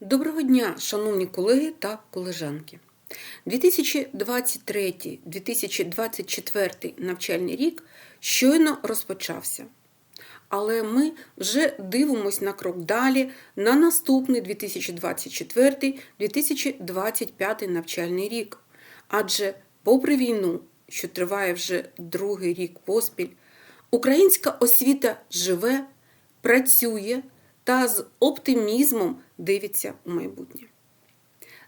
Доброго дня, шановні колеги та колежанки. 2023-2024 навчальний рік щойно розпочався. Але ми вже дивимось на крок далі на наступний 2024-2025 навчальний рік. Адже, попри війну, що триває вже другий рік поспіль, українська освіта живе, працює та з оптимізмом дивиться у майбутнє.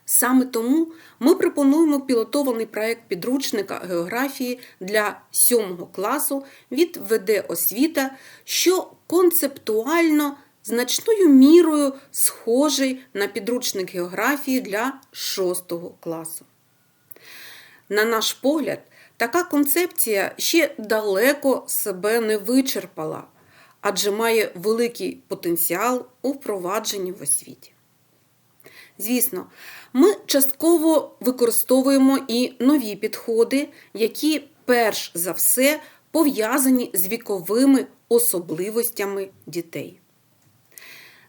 Саме тому ми пропонуємо пілотований проект підручника географії для 7 класу від ВД освіта, що концептуально значною мірою схожий на підручник географії для 6 класу. На наш погляд, така концепція ще далеко себе не вичерпала, адже має великий потенціал у впровадженні в освіті. Звісно, ми частково використовуємо і нові підходи, які перш за все пов'язані з віковими особливостями дітей.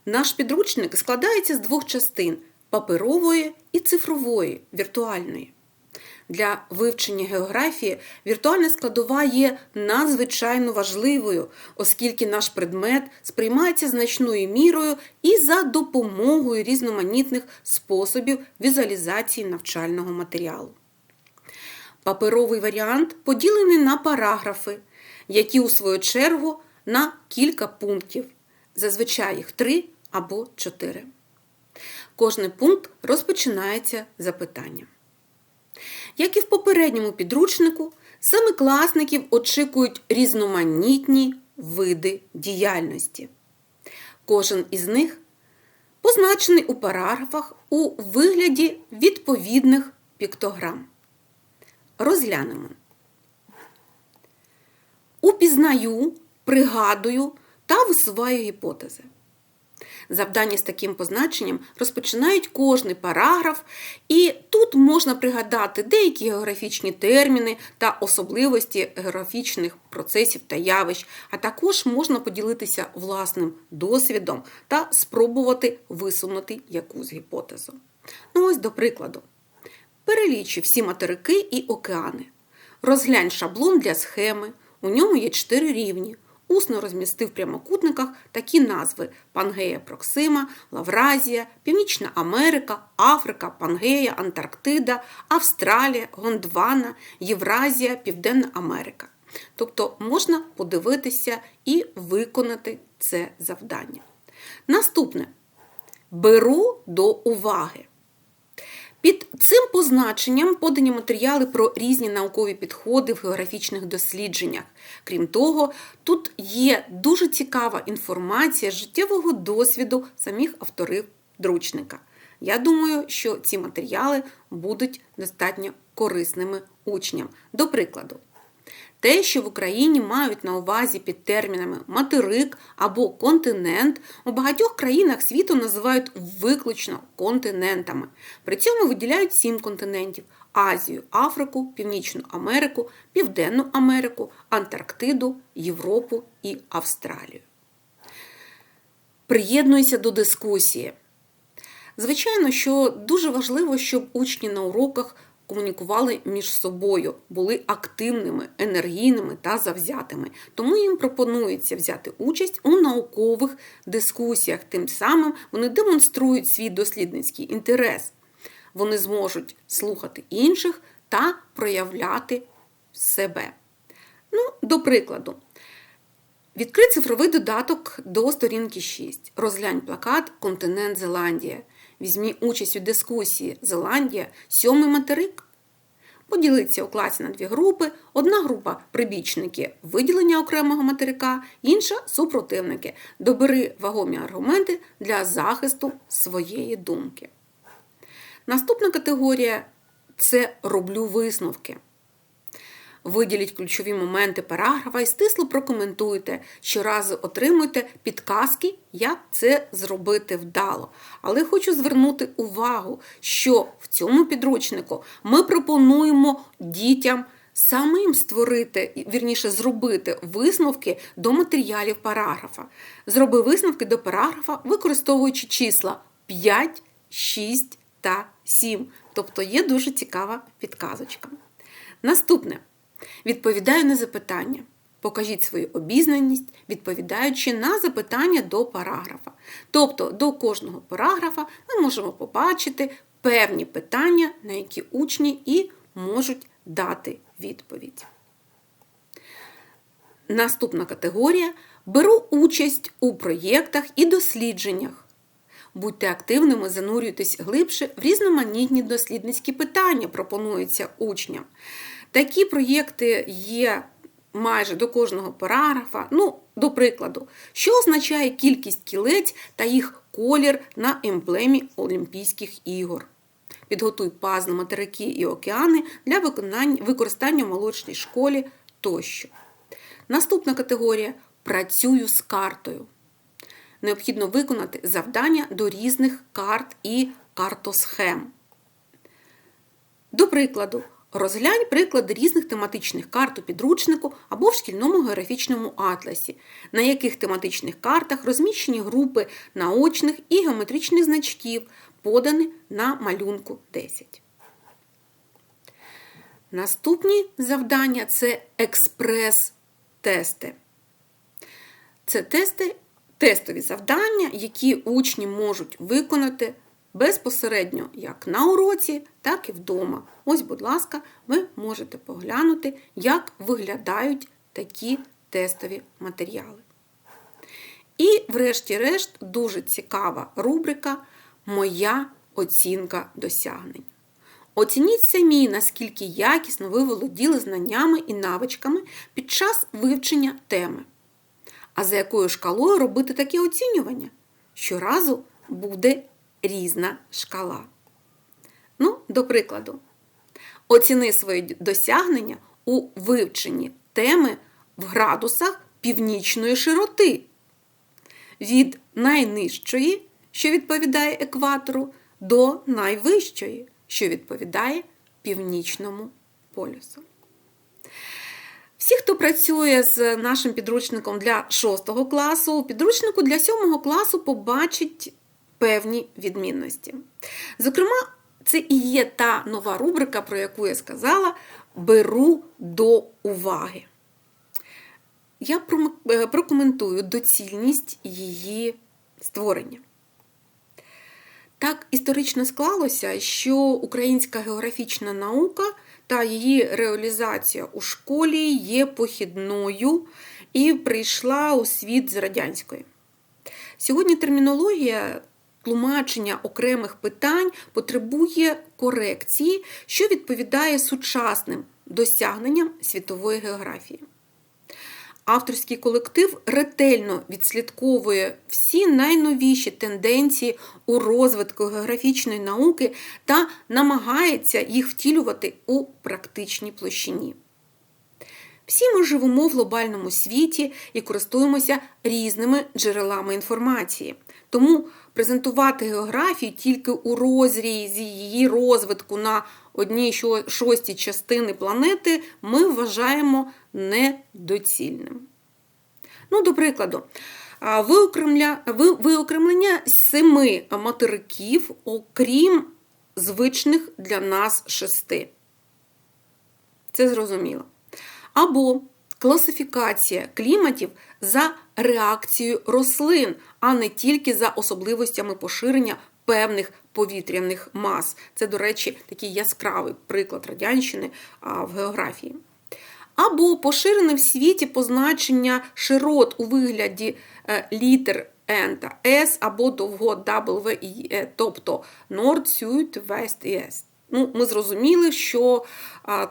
Наш підручник складається з двох частин паперової і цифрової віртуальної. Для вивчення географії віртуальна складова є надзвичайно важливою, оскільки наш предмет сприймається значною мірою і за допомогою різноманітних способів візуалізації навчального матеріалу. Паперовий варіант поділений на параграфи, які, у свою чергу, на кілька пунктів, зазвичай їх три або чотири. Кожний пункт розпочинається запитанням. Як і в попередньому підручнику, семикласників очікують різноманітні види діяльності. Кожен із них позначений у параграфах у вигляді відповідних піктограм. Розглянемо. Упізнаю, пригадую та висуваю гіпотези. Завдання з таким позначенням розпочинають кожний параграф, і тут можна пригадати деякі географічні терміни та особливості географічних процесів та явищ, а також можна поділитися власним досвідом та спробувати висунути якусь гіпотезу. Ну ось до прикладу. Перелічу всі материки і океани. Розглянь шаблон для схеми. У ньому є чотири рівні усно розмістив в прямокутниках такі назви: Пангея Проксима, Лавразія, Північна Америка, Африка, Пангея, Антарктида, Австралія, Гондвана, Євразія, Південна Америка. Тобто можна подивитися і виконати це завдання. Наступне беру до уваги. Під цим позначенням подані матеріали про різні наукові підходи в географічних дослідженнях. Крім того, тут є дуже цікава інформація життєвого досвіду самих авторів дручника. Я думаю, що ці матеріали будуть достатньо корисними учням. До прикладу, те, що в Україні мають на увазі під термінами материк або континент, у багатьох країнах світу називають виключно континентами. При цьому виділяють сім континентів: Азію, Африку, Північну Америку, Південну Америку, Антарктиду, Європу і Австралію. Приєднуюся до дискусії. Звичайно, що дуже важливо, щоб учні на уроках комунікували між собою, були активними, енергійними та завзятими. Тому їм пропонується взяти участь у наукових дискусіях. Тим самим вони демонструють свій дослідницький інтерес. Вони зможуть слухати інших та проявляти себе. Ну, До прикладу, відкрий цифровий додаток до сторінки 6. Розглянь плакат Континент Зеландія. Візьмі участь у дискусії Зеландія, сьомий материк. Поділиться у класі на дві групи. Одна група прибічники виділення окремого материка, інша супротивники. Добери вагомі аргументи для захисту своєї думки. Наступна категорія це роблю висновки. Виділіть ключові моменти параграфа і стисло прокоментуйте, щоразу отримуйте підказки, як це зробити вдало. Але хочу звернути увагу, що в цьому підручнику ми пропонуємо дітям самим створити, вірніше, зробити висновки до матеріалів параграфа. Зроби висновки до параграфа, використовуючи числа 5, 6 та 7. Тобто є дуже цікава підказочка. Наступне. Відповідаю на запитання. Покажіть свою обізнаність, відповідаючи на запитання до параграфа. Тобто до кожного параграфа ми можемо побачити певні питання, на які учні і можуть дати відповідь. Наступна категорія беру участь у проєктах і дослідженнях. Будьте активними, занурюйтесь глибше в різноманітні дослідницькі питання, пропонуються учням. Такі проєкти є майже до кожного параграфа. Ну, до прикладу, що означає кількість кілець та їх колір на емблемі Олімпійських ігор. Підготуй пазл материки і океани для використання в молочній школі тощо. Наступна категорія працюю з картою. Необхідно виконати завдання до різних карт і картосхем. До прикладу, розглянь приклади різних тематичних карт у підручнику або в шкільному географічному атласі, на яких тематичних картах розміщені групи наочних і геометричних значків, подані на малюнку 10. Наступні завдання це експрес-тести. Це тести, тестові завдання, які учні можуть виконати безпосередньо як на уроці, так і вдома. Ось, будь ласка, ви можете поглянути, як виглядають такі тестові матеріали. І, врешті-решт, дуже цікава рубрика Моя оцінка досягнень. Оцініть самі, наскільки якісно ви володіли знаннями і навичками під час вивчення теми. А за якою шкалою робити таке оцінювання? Щоразу буде різна шкала. Ну, до прикладу, оціни свої досягнення у вивченні теми в градусах північної широти. Від найнижчої, що відповідає екватору, до найвищої, що відповідає північному полюсу. Всі, хто працює з нашим підручником для 6 класу, у підручнику для 7 класу побачить певні відмінності. Зокрема, це і є та нова рубрика, про яку я сказала, беру до уваги. Я е, прокоментую доцільність її створення. Так історично склалося, що українська географічна наука та її реалізація у школі є похідною і прийшла у світ з радянської. Сьогодні термінологія тлумачення окремих питань потребує корекції, що відповідає сучасним досягненням світової географії. Авторський колектив ретельно відслідковує всі найновіші тенденції у розвитку географічної науки та намагається їх втілювати у практичній площині. Всі ми живемо в глобальному світі і користуємося різними джерелами інформації. Тому презентувати географію тільки у розрізі її розвитку на одній шостій частини планети ми вважаємо недоцільним. Ну, До прикладу, виокремлення семи материків, окрім звичних для нас шести. Це зрозуміло. Або класифікація кліматів за реакцією рослин, а не тільки за особливостями поширення певних повітряних мас. Це, до речі, такий яскравий приклад радянщини в географії. Або поширене в світі позначення широт у вигляді е, літер N та S, або довго W E, тобто Nord, Süd, West і Est. Ну, Ми зрозуміли, що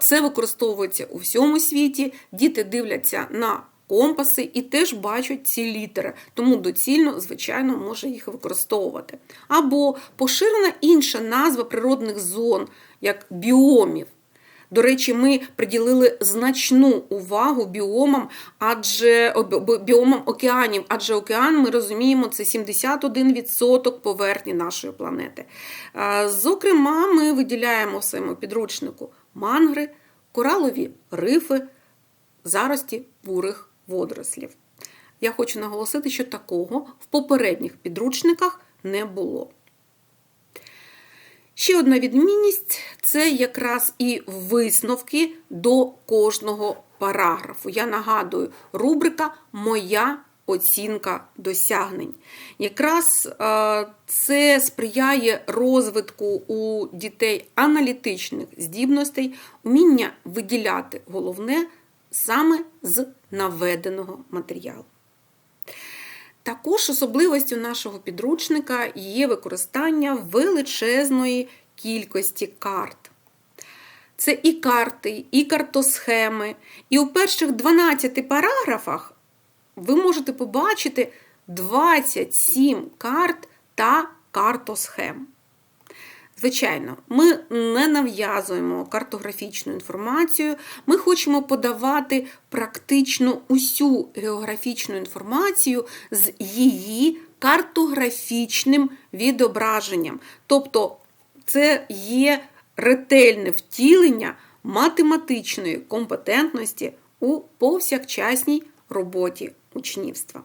це використовується у всьому світі. Діти дивляться на компаси і теж бачать ці літери, тому доцільно, звичайно, може їх використовувати. Або поширена інша назва природних зон, як біомів. До речі, ми приділили значну увагу біомам, адже біомам океанів, адже океан, ми розуміємо, це 71% поверхні нашої планети. Зокрема, ми виділяємо в своєму підручнику мангри, коралові рифи, зарості бурих водорослів. Я хочу наголосити, що такого в попередніх підручниках не було. Ще одна відмінність це якраз і висновки до кожного параграфу. Я нагадую, рубрика Моя оцінка досягнень. Якраз е, це сприяє розвитку у дітей аналітичних здібностей, уміння виділяти головне саме з наведеного матеріалу. Також особливістю нашого підручника є використання величезної кількості карт. Це і карти, і картосхеми. І у перших 12 параграфах ви можете побачити 27 карт та картосхем. Звичайно, ми не нав'язуємо картографічну інформацію, ми хочемо подавати практично усю географічну інформацію з її картографічним відображенням. Тобто, це є ретельне втілення математичної компетентності у повсякчасній роботі учнівства.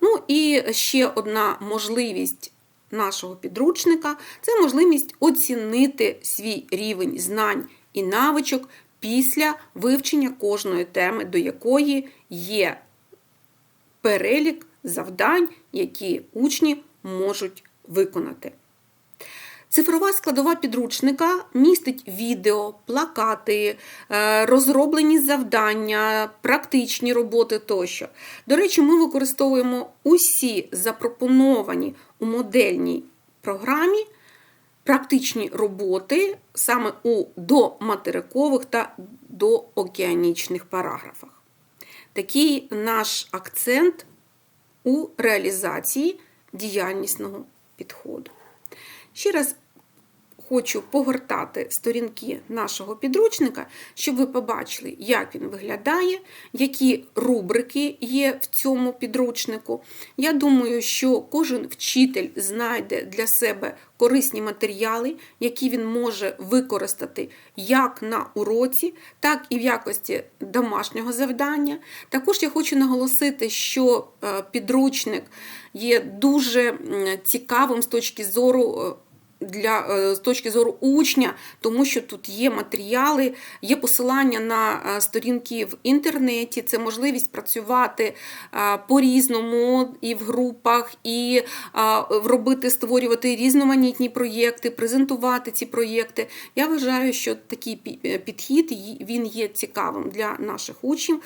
Ну і ще одна можливість нашого підручника це можливість оцінити свій рівень знань і навичок після вивчення кожної теми, до якої є перелік завдань, які учні можуть виконати. Цифрова складова підручника містить відео, плакати, е, розроблені завдання, практичні роботи тощо. До речі, ми використовуємо усі запропоновані у модельній програмі практичні роботи саме у доматерикових та доокеанічних параграфах. Такий наш акцент у реалізації діяльнісного підходу. Ще раз хочу погортати сторінки нашого підручника, щоб ви побачили, як він виглядає, які рубрики є в цьому підручнику. Я думаю, що кожен вчитель знайде для себе корисні матеріали, які він може використати як на уроці, так і в якості домашнього завдання. Також я хочу наголосити, що е, підручник є дуже цікавим з точки зору. Для е, з точки зору учня, тому що тут є матеріали, є посилання на е, сторінки в інтернеті, це можливість працювати е, по-різному і в групах, і робити, створювати різноманітні проєкти, презентувати ці проєкти. Я вважаю, що такий підхід він є цікавим для наших учнів.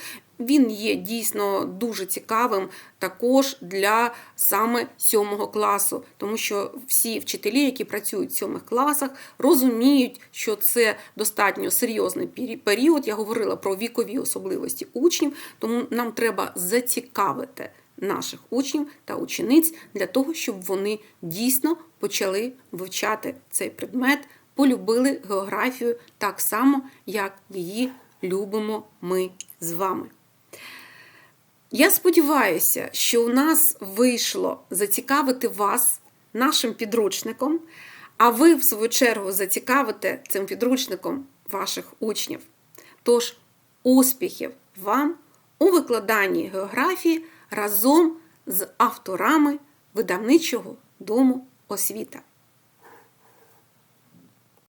Він є дійсно дуже цікавим також для саме сьомого класу, тому що всі вчителі, які працюють в сьомих класах, розуміють, що це достатньо серйозний період. Я говорила про вікові особливості учнів, тому нам треба зацікавити наших учнів та учениць для того, щоб вони дійсно почали вивчати цей предмет, полюбили географію так само, як її любимо ми з вами. Я сподіваюся, що у нас вийшло зацікавити вас нашим підручником, а ви, в свою чергу, зацікавите цим підручником ваших учнів. Тож, успіхів вам у викладанні географії разом з авторами видавничого дому освіта.